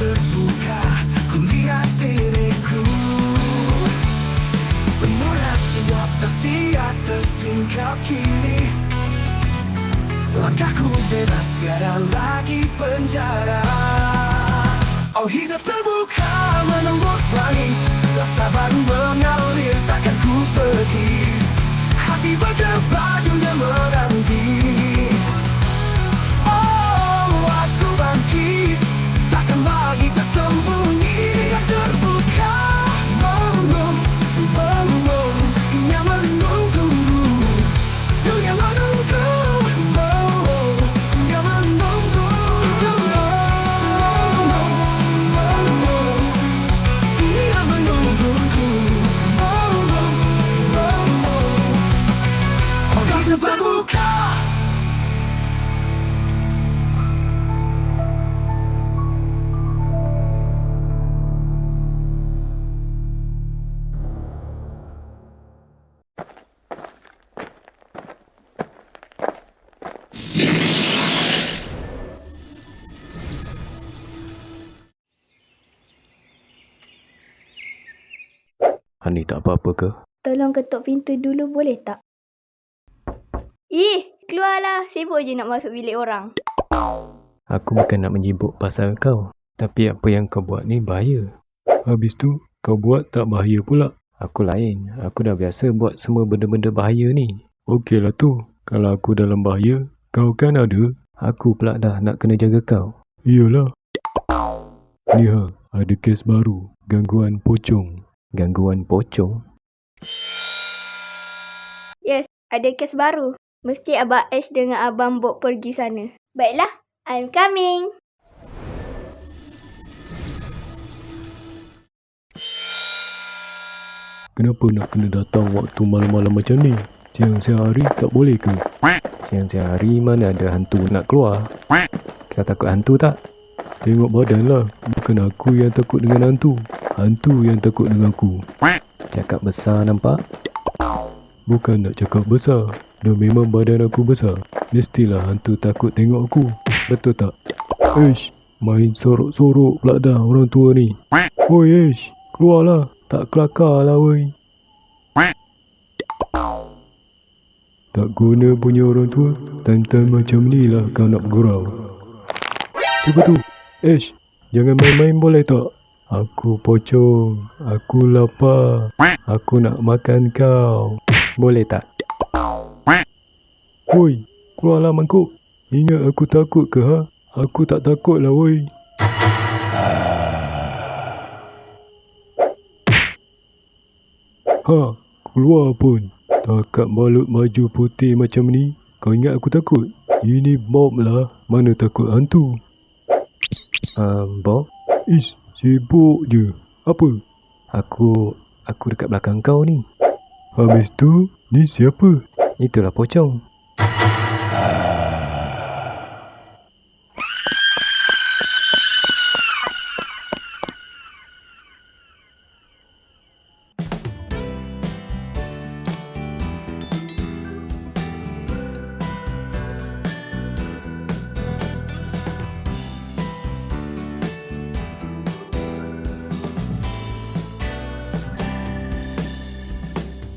Terbuka kumlihat diriku, penurut segiatasiat tersingkap kini Oh, he's a double car, man, terbuka menembus. Terbuka Hani tak apa-apa ke? Tolong ketuk pintu dulu boleh tak? Ih, keluarlah. Sibuk je nak masuk bilik orang. Aku bukan nak menyibuk pasal kau. Tapi apa yang kau buat ni bahaya. Habis tu, kau buat tak bahaya pula. Aku lain. Aku dah biasa buat semua benda-benda bahaya ni. Okeylah tu. Kalau aku dalam bahaya, kau kan ada. Aku pula dah nak kena jaga kau. Iyalah. Ni ha, ada kes baru. Gangguan pocong. Gangguan pocong? Yes, ada kes baru. Mesti Abang Ash dengan Abang Bob pergi sana. Baiklah, I'm coming. Kenapa nak kena datang waktu malam-malam macam ni? Siang-siang hari tak boleh ke? Siang-siang hari mana ada hantu nak keluar? Kau takut hantu tak? Tengok badan lah. Bukan aku yang takut dengan hantu. Hantu yang takut dengan aku. Cakap besar nampak? Bukan nak cakap besar. Dah memang badan aku besar. Mestilah hantu takut tengok aku. Betul tak? Ish, main sorok-sorok pula dah orang tua ni. Oi Ish, keluarlah. Tak kelakar lah woi. Tak guna punya orang tua. Time-time macam ni lah kau nak bergurau. Siapa tu? Ish, jangan main-main boleh tak? Aku pocong. Aku lapar. Aku nak makan kau. Boleh tak? Woi, keluarlah mangkuk. Ingat aku takut ke ha? Aku tak takut lah woi. Ha, keluar pun. Takat balut baju putih macam ni, kau ingat aku takut? Ini Bob lah, mana takut hantu. Uh, Bob? Ish, sibuk je. Apa? Aku, aku dekat belakang kau ni. Habis tu, ni siapa? Itulah pocong.